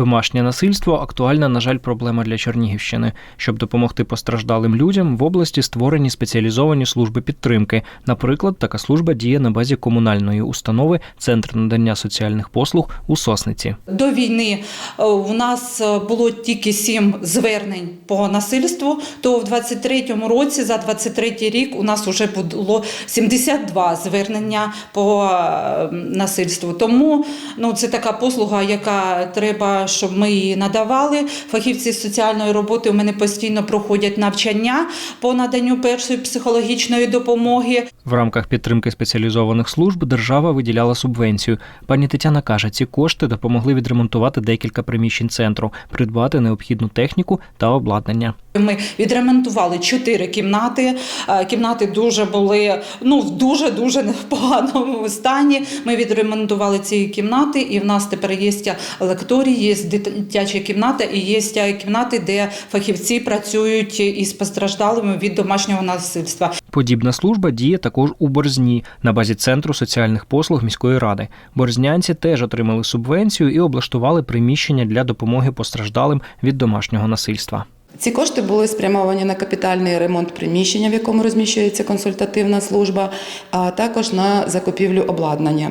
Домашнє насильство актуальна, на жаль, проблема для Чернігівщини. Щоб допомогти постраждалим людям, в області створені спеціалізовані служби підтримки. Наприклад, така служба діє на базі комунальної установи Центр надання соціальних послуг у Сосниці. До війни е, у нас е, було тільки сім звернень по насильству. То в 23-му році, за 23-й рік, у нас вже було 72 звернення по е, насильству. Тому ну це така послуга, яка треба, щоб ми її надавали. Фахівці соціальної роботи у мене постійно проходять навчання по наданню першої психологічної допомоги. В рамках підтримки спеціалізованих служб держава виділяла субвенцію. Пані Тетяна каже, ці кошти допомогли відремонтувати декілька приміщень центру, придбати необхідну техніку та обладнання. Ми відремонтували чотири кімнати. Е, Кімнати дуже були ну в дуже дуже поганому стані. Ми відремонтували ці кімнати, і в нас тепер є лекторій, є дитяча кімната і є кімнати, де фахівці працюють із постраждалими від домашнього насильства. Подібна служба діє також у Борзні на базі центру соціальних послуг міської ради. Борзнянці теж отримали субвенцію і облаштували приміщення для допомоги постраждалим від домашнього насильства. Ці кошти були спрямовані на капітальний ремонт приміщення, в якому розміщується консультативна служба, а також на закупівлю обладнання.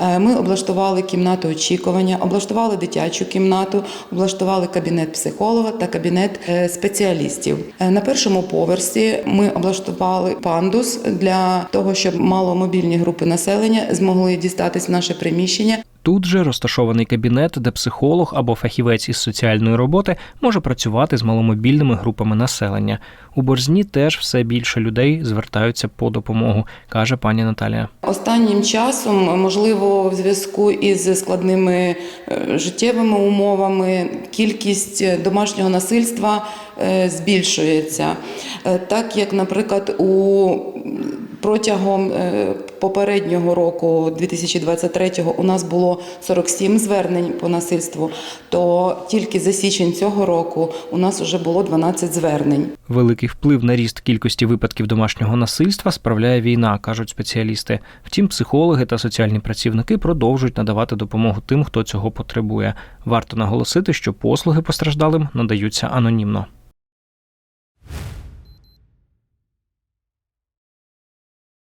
Е, Ми облаштували кімнату очікування, облаштували дитячу кімнату, облаштували кабінет психолога та кабінет е, спеціалістів. Е, На першому поверсі ми облаштували пандус для того, щоб маломобільні групи населення змогли дістатись в наше приміщення. Тут же розташований кабінет, де психолог або фахівець із соціальної роботи може працювати з маломобільними групами населення. У Борзні теж все більше людей звертаються по допомогу, каже пані Наталія. Останнім часом, можливо, в зв'язку із складними е, життєвими умовами, кількість домашнього насильства е, збільшується. Е, Так як, наприклад, у протягом е, попереднього року, 2023-го, у нас було 47 звернень по насильству, то тільки за січень цього року у нас вже було 12 звернень. Великий вплив на ріст кількості випадків домашнього насильства справляє війна, кажуть спеціалісти. Втім, психологи та соціальні працівники продовжують надавати допомогу тим, хто цього потребує. Варто наголосити, що послуги постраждалим надаються анонімно.